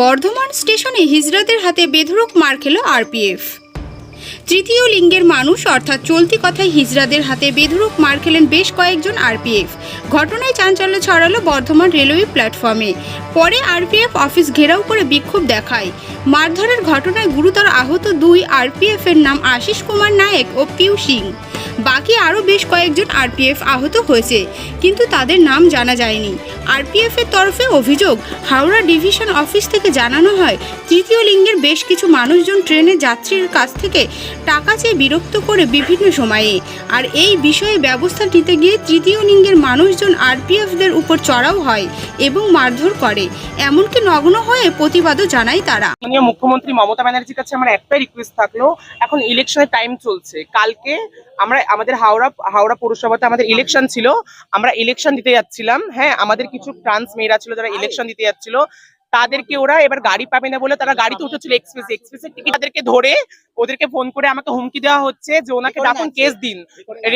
বর্ধমান স্টেশনে হিজড়াদের হাতে বেধরক মার খেল আরপিএফ। তৃতীয় লিঙ্গের মানুষ, অর্থাৎ চলতি কথায় হিজরাদের হাতে বেধরক মার খেলেন বেশ কয়েকজন আরপিএফ। ঘটনায় চাঞ্চল্য ছড়ালো বর্ধমান রেলওয়ে প্ল্যাটফর্মে। পরে আরপিএফ অফিস ঘেরাও করে বিক্ষোভ দেখায়। মারধরের ঘটনায় গুরুতর আহত দুই আরপিএফ এর নাম আশিস কুমার নায়েক ও পিউ সিং। বাকি আরও বেশ কয়েকজন আরপিএফ আহত হয়েছে, কিন্তু তাদের নাম জানা যায়নি। আরপিএফ এর তরফে অভিযোগ, হাওড়া ডিভিশন অফিস থেকে জানানো হয়, তৃতীয় লিঙ্গের বেশ কিছু মানুষজন ট্রেনে যাত্রীর কাছ থেকে টাকা চেয়ে বিরক্ত করে বিভিন্ন সময়ে। আর এই বিষয়ে ব্যবস্থা নিতে গিয়ে তৃতীয় লিঙ্গের মানুষজন আরপিএফদের উপর চড়াও হয় এবং মারধর করে। এমনকি নগ্ন হয়ে প্রতিবাদও জানায় তারা। মাননীয় মুখ্যমন্ত্রী মমতা ব্যানার্জির কাছে আমার একটাই রিকোয়েস্ট থাকল, এখন ইলেকশনের টাইম চলছে। কালকে আমরা, আমাদের হাওড়া হাওড়া পৌরসভাতে আমাদের ইলেকশন ছিল, আমরা ইলেকশন দিতে যাচ্ছিলাম। হ্যাঁ আমাদের কিছু ট্রান্স মেয়েরা ছিল যারা ইলেকশন দিতে যাচ্ছিল, তাদেরকে ওরা এবার গাড়ি পাবে না বলে তারা গাড়িতে উঠেছিল এক্সপ্রেস এক্সপ্রেসের টিকিট তাদেরকে ধরে ওদেরকে ফোন করে আমাকে হুমকি দেওয়া হচ্ছে যে ওনাকে ডাকুন কেস দিন।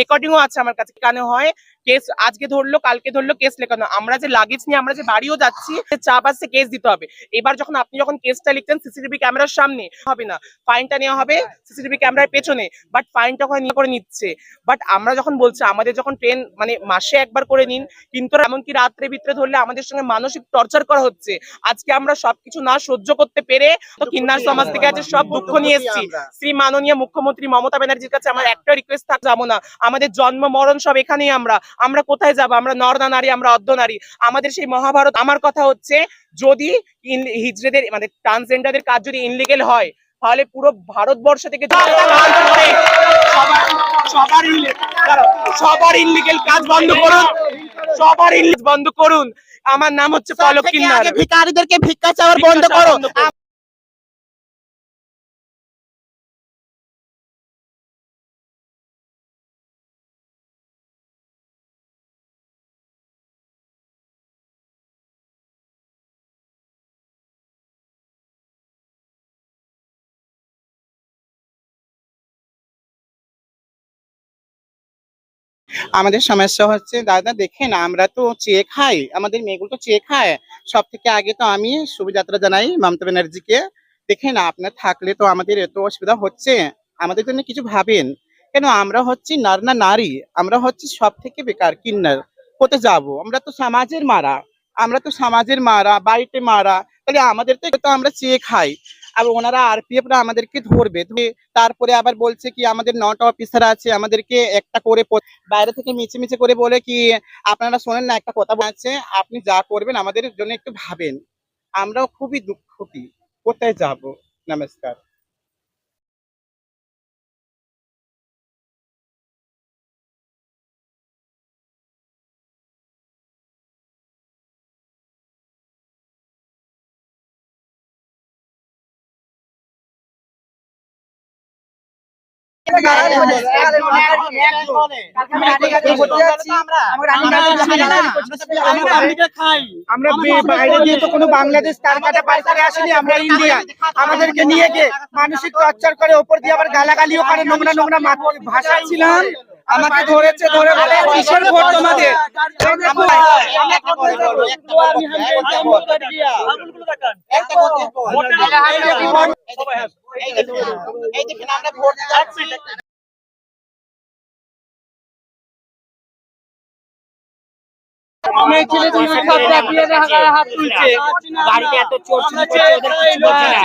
রেকর্ডিংও আছে? আমার কাছে। কেন হয়? কেস আজকে ধরলো কালকে ধরলো কেস লেখানো। আমরা যে লাগেজ নিয়ে আমরা যে বাড়িও যাচ্ছি চাপ আসছে কেস দিতে হবে। এবার যখন আপনি যখন কেসটা লিখছেন সিসিটিভি ক্যামেরার সামনে হবে না। ফাইনটা নেওয়া হবে সিসিটিভি ক্যামেরার পেছনে বাট ফাইনটা ওখানে নিয়ে করে নিচ্ছে। বাট আমরা যখন বলছি আমাদের যখন ট্রেন মানে মাসে একবার করে নিন কিন্তু এমনকি রাত্রে ভিতরে ধরলে আমাদের সঙ্গে মানসিক টর্চার করা হচ্ছে। আজকে আমরা সবকিছু না সহ্য করতে পেরে তো কিন্নার সমাজ থেকে আজ সব দুঃখ নিয়ে এসেছি। শ্রী মাননীয় মুখ্যমন্ত্রী মমতা ব্যানার্জির কাছে আমার একটা রিকোয়েস্ট থাক যাব না। আমাদের জন্ম মরণ সব এখানেই আমরা। আমরা কোথায় যাব? আমরা নর না নারী আমরা অর্ধ নারী। আমাদের সেই মহাভারত আমার কথা হচ্ছে যদি হিজড়েদের মানে ট্রান্সজেন্ডারদের কাজ যদি ইনলিগেল হয় তাহলে পুরো ভারতবর্ষ থেকে সবার- ইনলিগেল কাজ বন্ধ করুন। সবার ইনলিগেল বন্ধ করুন। আমার নাম হচ্ছে পলক কিন্নার ভিকারীদেরকে ভিক্ষা চাওয়ার বন্ধ করো। আমাদের সমস্যা হচ্ছে, দাদা দেখেন, আমরা তো চেয়ে খাই, আমাদের মেয়েগুলো তো চেয়ে খায়। সব থেকে আগে তো আমি শুভযাত্রা জানাই মমতা ব্যানার্জিকে। দেখেন, আপনার থাকলে তো আমাদের এত অসুবিধা হচ্ছে, আমাদের জন্য কিছু ভাবেন। কেন, আমরা হচ্ছি নার না নারী, আমরা হচ্ছি সব থেকে বেকার কিন্নার। কোথায় যাব? আমরা তো সমাজের মারা, আমরা তো সমাজের মারা, বাড়িতে মারা, তাহলে আমাদের তো তো আমরা চেয়ে খাই। আর ওনারা আরপিএফ রা আমাদেরকে ধরবে। ধরে তারপরে আবার বলছে কি, আমাদের নটা অফিসার আছে, আমাদেরকে একটা করে বাইরে থেকে মিছে মিছে করে বলে কি, আপনারা শোনেন না, একটা কথা বলছে আপনি যা করবেন আমাদের জন্য একটু ভাবেন। আমরাও খুবই দুঃখী। কোথায় যাব? নমস্কার। আমরা বাইরে দিয়ে তো কোনো বাংলাদেশ তার কাটা পার করে আসেনি আমরা ইন্ডিয়া। আমাদেরকে নিয়ে গিয়ে মানসিক টর্চার করে ওপর দিয়ে আবার গালাগালিও করে নোংরা নোংরা মাত- ভাষা ছিলাম। আমাকে ধরেছে ধরে বলে কিসের ভোট তোমাদের এই দেখেন আমরা ভোট যাচ্ছি গাড়িতে এত চোর ছিল, ওদের কিছু বলছে না।